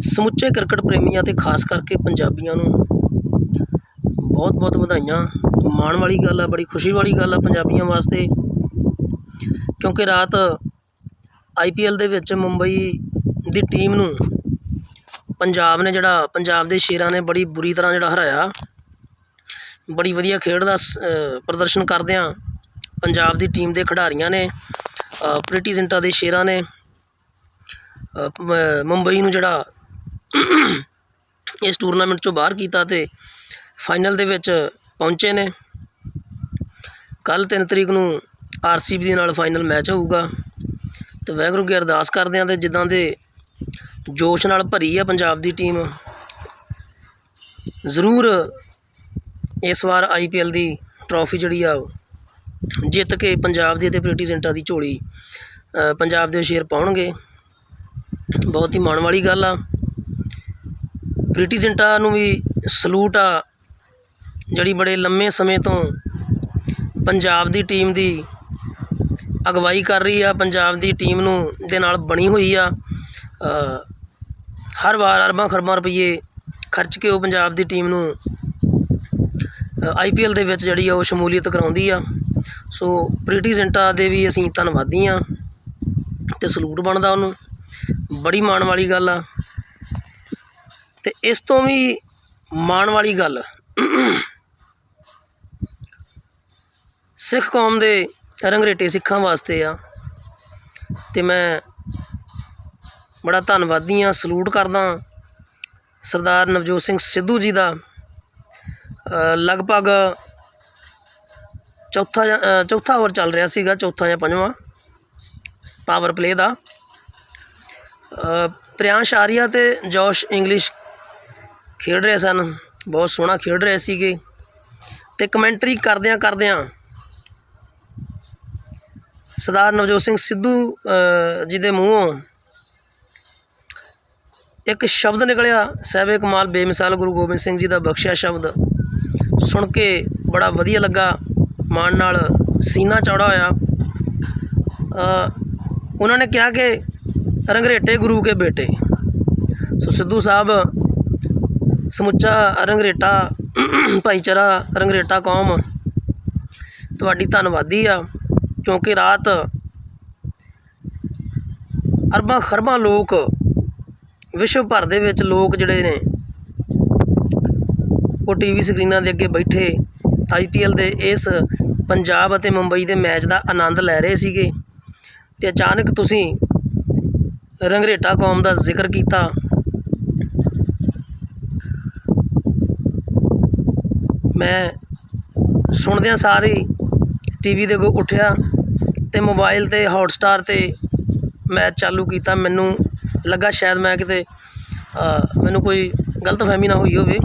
ਸਮੁੱਚੇ ਕ੍ਰਿਕਟ ਪ੍ਰੇਮੀਆਂ ਤੇ ਖਾਸ ਕਰਕੇ ਪੰਜਾਬੀਆਂ ਨੂੰ ਬਹੁਤ ਬਹੁਤ ਵਧਾਈਆਂ। ਮਾਣ ਵਾਲੀ ਗੱਲ ਆ ਬੜੀ ਖੁਸ਼ੀ ਵਾਲੀ ਗੱਲ ਆ ਪੰਜਾਬੀਆਂ ਵਾਸਤੇ। ਕਿਉਂਕਿ ਰਾਤ ਆਈਪੀਐਲ ਦੇ ਵਿੱਚ ਮੁੰਬਈ ਦੀ ਟੀਮ ਨੂੰ ਪੰਜਾਬ ਨੇ ਜਿਹੜਾ ਪੰਜਾਬ ਦੇ ਸ਼ੇਰਾਂ ਨੇ ਬੜੀ ਬੁਰੀ ਤਰ੍ਹਾਂ ਜਿਹੜਾ ਹਰਾਇਆ। ਬੜੀ ਵਧੀਆ ਖੇਡ ਦਾ ਸ- ਪ੍ਰਦਰਸ਼ਨ ਕਰਦਿਆਂ ਪੰਜਾਬ ਦੀ ਟੀਮ ਦੇ ਖਿਡਾਰੀਆਂ ਨੇ ਅ, ਜ਼ਿੰਟਾ ਦੇ ਸ਼ੇਰਾਂ ਨੇ ਮੁੰਬਈ ਨੂੰ ਜਿਹੜਾ ਇਸ ਟੂਰਨਾਮੈਂਟ ਚੋਂ ਬਾਹਰ ਕੀਤਾ ਤੇ ਫਾਈਨਲ ਦੇ ਵਿੱਚ ਪਹੁੰਚੇ ਨੇ। ਕੱਲ 3 ਤਰੀਕ ਨੂੰ ਆਰਸੀਬੀ ਦੇ ਨਾਲ ਫਾਈਨਲ ਮੈਚ ਹੋਊਗਾ। ਤੇ ਵਾਹਿਗੁਰੂ ਕੀ ਅਰਦਾਸ ਕਰਦੇ ਹਾਂ ਤੇ ਜਿੱਦਾਂ ਦੇ ਜੋਸ਼ ਨਾਲ ਭਰੀ ਆ ਪੰਜਾਬ ਦੀ ਟੀਮ ਜ਼ਰੂਰ ਇਸ ਵਾਰ ਆਈਪੀਐਲ ਦੀ ਟਰੋਫੀ ਜਿਹੜੀ ਆ, ਜਿੱਤ ਕੇ ਪੰਜਾਬ ਦੀ ਤੇ ਪ੍ਰੀਟੀ ਜ਼ਿੰਟਾ ਦੀ ਝੋਲੀ ਪੰਜਾਬ ਦੇ ਸ਼ੇਰ ਪਾਉਣਗੇ। ਬਹੁਤ ਹੀ ਮਾਣ ਵਾਲੀ ਗੱਲ ਆ। ਪ੍ਰੀਟੀ ਜ਼ਿੰਟਾ ਨੂੰ ਵੀ ਸਲੂਟ ਆ। ਜਿਹੜੀ ਬੜੇ ਲੰਮੇ ਸਮੇਂ ਤੋਂ ਪੰਜਾਬ ਦੀ ਟੀਮ ਦੀ ਅਗਵਾਈ ਕਰ ਰਹੀ ਆ, ਪੰਜਾਬ ਦੀ ਟੀਮ ਨੂੰ ਦੇ ਨਾਲ ਬਣੀ ਹੋਈ ਆ। ਹਰ ਵਾਰ ਅਰਬਾਂ ਖਰਬਾਂ ਰੁਪਏ ਖਰਚ ਕੇ ਉਹ ਪੰਜਾਬ ਦੀ ਟੀਮ ਨੂੰ ਆਈਪੀਐਲ ਦੇ ਵਿੱਚ ਜਿਹੜੀ ਆ ਉਹ ਸ਼ਮੂਲੀਅਤ ਕਰਾਉਂਦੀ ਆ। ਸੋ ਪ੍ਰੀਟੀ ਜ਼ਿੰਟਾ ਦੇ ਵੀ ਅਸੀਂ ਧੰਨਵਾਦੀ ਆ ਤੇ ਸਲੂਟ ਬਣਦਾ ਉਹਨੂੰ। ਬੜੀ ਮਾਣ ਵਾਲੀ ਗੱਲ ਆ। ਤੇ ਇਸ ਤੋਂ ਵੀ ਮਾਣ ਵਾਲੀ ਗੱਲ, ਸਿੱਖ ਕੌਮ ਦੇ ਰੰਗਰੇਟੇ ਸਿੱਖਾਂ ਵਾਸਤੇ ਆ। ਤੇ ਮੈਂ ਬੜਾ ਧੰਨਵਾਦੀ ਆ, ਸਲੂਟ ਕਰਦਾ ਸਰਦਾਰ ਨਵਜੋਤ ਸਿੰਘ ਸਿੱਧੂ ਜੀ ਦਾ ਲਗਭਗ ਚੌਥਾ ਜਾਂ- ਚੌਥਾ ਓਵਰ ਚੱਲ ਰਿਹਾ ਸੀਗਾ, ਚੌਥਾ ਜਾਂ ਪੰਜਵਾਂ ਪਾਵਰ ਪਲੇ ਦਾ। ਪ੍ਰਿਆੰਸ਼ ਆਰੀਆ ਤੇ ਜੋਸ਼ ਇੰਗਲਿਸ਼ ਖੇਡ ਰਹੇ ਸਨ। ਬਹੁਤ ਸੋਹਣਾ ਖੇਡ ਰਹੇ ਸੀਗੇ। ਤੇ ਕਮੈਂਟਰੀ ਕਰਦਿਆਂ ਕਰਦਿਆਂ ਸਰਦਾਰ ਨਵਜੋਤ ਸਿੰਘ ਸਿੱਧੂ ਜੀ ਦੇ ਮੂੰਹੋਂ ਇੱਕ ਸ਼ਬਦ ਨਿਕਲਿਆ। ਸਾਹਿਬੇ ਕਮਾਲ ਬੇਮਿਸਾਲ ਗੁਰੂ ਗੋਬਿੰਦ ਸਿੰਘ ਜੀ ਦਾ ਬਖਸ਼ਿਆ ਸ਼ਬਦ। ਸੁਣ ਕੇ ਬੜਾ ਵਧੀਆ ਲੱਗਾ। ਮਾਣ ਨਾਲ ਸੀਨਾ ਚੌੜਾ ਹੋਇਆ। ਉਹਨਾਂ ਨੇ ਕਿਹਾ ਕਿ ਰੰਗਰੇਟੇ ਗੁਰੂ ਕੇ ਬੇਟੇ। ਸੋ ਸਿੱਧੂ ਸਾਹਿਬ, ਸਮੁੱਚਾ ਰੰਗਰੇਟਾ ਭਾਈਚਾਰਾ ਰੰਗਰੇਟਾ ਕੌਮ, ਤੁਹਾਡੀ ਧੰਨਵਾਦੀ ਆ, ਕਿਉਂਕਿ ਰਾਤ ਅਰਬਾਂ ਖਰਬਾਂ ਲੋਕ, ਵਿਸ਼ਵ ਭਰ ਦੇ ਵਿੱਚ ਲੋਕ ਜਿਹੜੇ ਨੇ, ਉਹ ਟੀਵੀ ਸਕਰੀਨਾਂ ਦੇ ਅੱਗੇ ਬੈਠੇ ਆਈਪੀਐਲ ਦੇ ਇਸ ਪੰਜਾਬ ਅਤੇ ਮੁੰਬਈ ਦੇ ਮੈਚ ਦਾ ਆਨੰਦ ਲੈ ਰਹੇ ਸੀਗੇ। ਤੇ ਅਚਾਨਕ ਤੁਸੀਂ ਰੰਗਰੇਟਾ ਕੌਮ ਦਾ ਜ਼ਿਕਰ ਕੀਤਾ। ਮੈਂ ਸੁਣਦਿਆਂ ਸਾਰ ਹੀ ਟੀਵੀ ਦੇ ਅੱਗੋਂ ਉੱਠਿਆ ਤੇ ਮੋਬਾਈਲ ਤੇ ਹੌਟਸਟਾਰ ਤੇ ਮੈਚ ਚਾਲੂ ਕੀਤਾ। ਮੈਨੂੰ ਲੱਗਾ ਸ਼ਾਇਦ ਮੈਂ ਕਿਤੇ ਮੈਨੂੰ ਕੋਈ ਗਲਤਫਹਿਮੀ ਨਾ ਹੋਈ ਹੋਵੇ।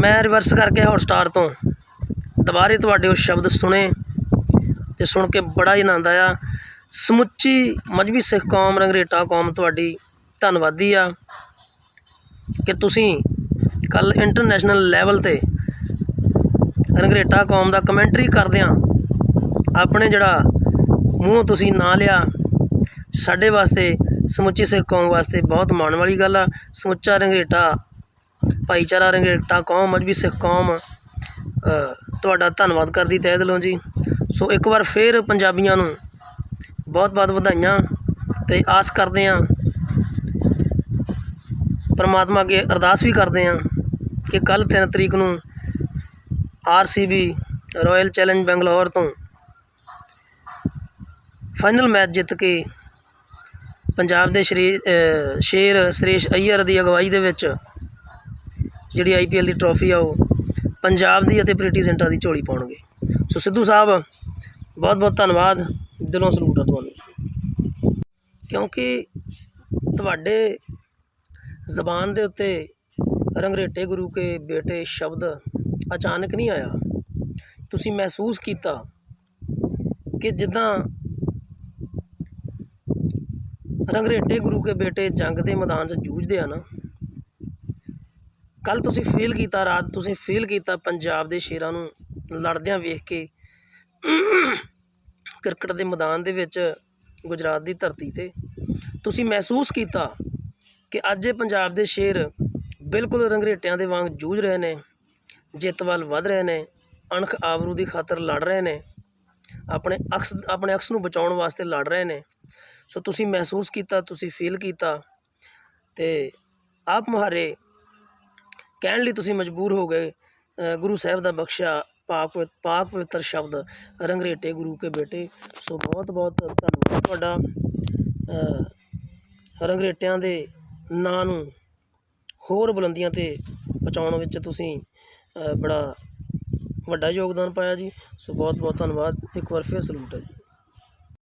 ਮੈਂ ਰਿਵਰਸ ਕਰਕੇ ਹੌਟਸਟਾਰ ਤੋਂ ਦੁਬਾਰੇ ਤੁਹਾਡੇ ਉਹ ਸ਼ਬਦ ਸੁਣੇ ਤੇ ਸੁਣ ਕੇ ਬੜਾ ਹੀ ਆਨੰਦ ਆਇਆ। ਸਮੁੱਚੀ ਮਜਬੀ ਸਿੱਖ ਕੌਮ, ਰੰਗਰੇਟਾ ਕੌਮ ਤੁਹਾਡੀ ਧੰਨਵਾਦੀ ਆ ਕਿ ਤੁਸੀਂ ਕੱਲ੍ਹ ਇੰਟਰਨੈਸ਼ਨਲ ਲੈਵਲ ਤੇ ਰੰਗਰੇਟਾ ਕੌਮ ਦਾ ਕਮੈਂਟਰੀ ਕਰਦਿਆਂ ਆਪਣੇ ਜਿਹੜਾ ਮੂੰਹ ਤੁਸੀਂ ਨਾਂ ਲਿਆ, ਸਾਡੇ ਵਾਸਤੇ, ਸਮੁੱਚੀ ਸਿੱਖ ਕੌਮ ਵਾਸਤੇ ਬਹੁਤ ਮਾਣ ਵਾਲੀ ਗੱਲ ਆ। ਸਮੁੱਚਾ ਰੰਗਰੇਟਾ, ਭਾਈਚਾਰਾ ਰੰਗਰੇਟਾ ਕੌਮ ਮਜਬੀ ਸਿੱਖ ਕੌਮ ਤੁਹਾਡਾ ਧੰਨਵਾਦ ਕਰਦੀ ਤਹਿ ਦਿਲੋਂ ਜੀ। ਸੋ ਇੱਕ ਵਾਰ ਫੇਰ ਪੰਜਾਬੀਆਂ ਨੂੰ ਬਹੁਤ ਬਹੁਤ ਵਧਾਈਆਂ ਤੇ ਆਸ ਕਰਦੇ ਹਾਂ ਪਰਮਾਤਮਾ ਅੱਗੇ ਅਰਦਾਸ ਵੀ ਕਰਦੇ ਹਾਂ ਕਿ ਕੱਲ 3 ਤਰੀਕ ਨੂੰ ਆਰਸੀਬੀ ਰਾਇਲ ਚੈਲੰਜ ਬੰਗਲੌਰ ਤੋਂ ਫਾਈਨਲ ਮੈਚ ਜਿੱਤ ਕੇ ਪੰਜਾਬ ਦੇ ਸ਼੍ਰੀ ਸ਼ੇਰ ਸੁਰੇਸ਼ ਅਈਅਰ ਦੀ ਅਗਵਾਈ ਦੇ ਵਿੱਚ ਜਿਹੜੀ ਆਈਪੀਐਲ ਦੀ ਟਰੋਫੀ ਆ ਉਹ ਪੰਜਾਬ ਦੀ ਅਤੇ ਪ੍ਰੀਟੀ ਜ਼ਿੰਟਾ ਦੀ ਝੋਲੀ ਪਾਉਣਗੇ। ਸੋ ਸਿੱਧੂ ਸਾਹਿਬ, ਬਹੁਤ ਬਹੁਤ ਧੰਨਵਾਦ। ਦਿਲੋਂ ਸਲੂਟ ਆ ਤੁਹਾਨੂੰ ਕਿਉਂਕਿ ਤੁਹਾਡੇ ਜ਼ਬਾਨ ਦੇ ਉੱਤੇ ਰੰਗਰੇਟੇ ਗੁਰੂ ਕੇ ਬੇਟੇ ਸ਼ਬਦ ਅਚਾਨਕ ਨਹੀਂ ਆਇਆ। ਤੁਸੀਂ ਮਹਿਸੂਸ ਕੀਤਾ ਕਿ ਜਿੱਦਾਂ ਰੰਗਰੇਟੇ ਗੁਰੂ ਕੇ ਬੇਟੇ ਜੰਗ ਦੇ ਮੈਦਾਨ 'ਚ ਜੂਝਦੇ ਆ ਨਾ। ਕੱਲ ਤੁਸੀਂ ਫੀਲ ਕੀਤਾ, ਰਾਤ ਤੁਸੀਂ ਫੀਲ ਕੀਤਾ, ਪੰਜਾਬ ਦੇ ਸ਼ੇਰਾਂ ਨੂੰ ਲੜਦਿਆਂ ਵੇਖ ਕੇ। ਕ੍ਰਿਕਟ ਦੇ ਮੈਦਾਨ ਦੇ ਵਿੱਚ ਗੁਜਰਾਤ ਦੀ ਧਰਤੀ ਤੇ ਤੁਸੀਂ ਮਹਿਸੂਸ ਕੀਤਾ ਕਿ ਅੱਜ ਇਹ ਪੰਜਾਬ ਦੇ ਸ਼ੇਰ ਬਿਲਕੁਲ ਰੰਗਰੇਟਿਆਂ ਦੇ ਵਾਂਗ ਜੂਝ ਰਹੇ ਨੇ, ਜਿੱਤ ਵੱਲ ਵੱਧ ਰਹੇ ਨੇ, ਅਣਖ ਆਬਰੂ ਦੀ ਖਾਤਰ ਲੜ ਰਹੇ ਨੇ, ਆਪਣੇ ਅਕਸ ਆਪਣੇ ਅਕਸ ਨੂੰ ਬਚਾਉਣ ਵਾਸਤੇ ਲੜ ਰਹੇ ਨੇ। ਸੋ ਤੁਸੀਂ ਮਹਿਸੂਸ ਕੀਤਾ, ਤੁਸੀਂ ਫੀਲ ਕੀਤਾ ਤੇ ਆਪ ਮੁਹਾਰੇ ਕਹਿਣ ਲਈ ਤੁਸੀਂ ਮਜਬੂਰ ਹੋ ਗਏ ਗੁਰੂ ਸਾਹਿਬ ਦਾ ਬਖਸ਼ਿਆ ਪਾਕ ਪਵਿ- ਪਾਕ ਪਵਿੱਤਰ ਸ਼ਬਦ ਰੰਗਰੇਟੇ ਗੁਰੂ ਕੇ ਬੇਟੇ। ਸੋ ਬਹੁਤ ਬਹੁਤ ਧੰਨਵਾਦ ਤੁਹਾਡਾ ਰੰਗਰੇਟਿਆਂ ਦੇ ਨਾਂ ਨੂੰ ਹੋਰ ਬੁਲੰਦੀਆਂ ਤੇ ਪਹੁੰਚਾਉਣ ਵਿੱਚ ਤੁਸੀਂ ਬੜਾ ਵੱਡਾ ਯੋਗਦਾਨ ਪਾਇਆ ਜੀ। ਸੋ ਬਹੁਤ ਬਹੁਤ ਧੰਨਵਾਦ। ਇੱਕ ਵਾਰ ਫਿਰ ਸਲੂਟ ਹੈ ਜੀ।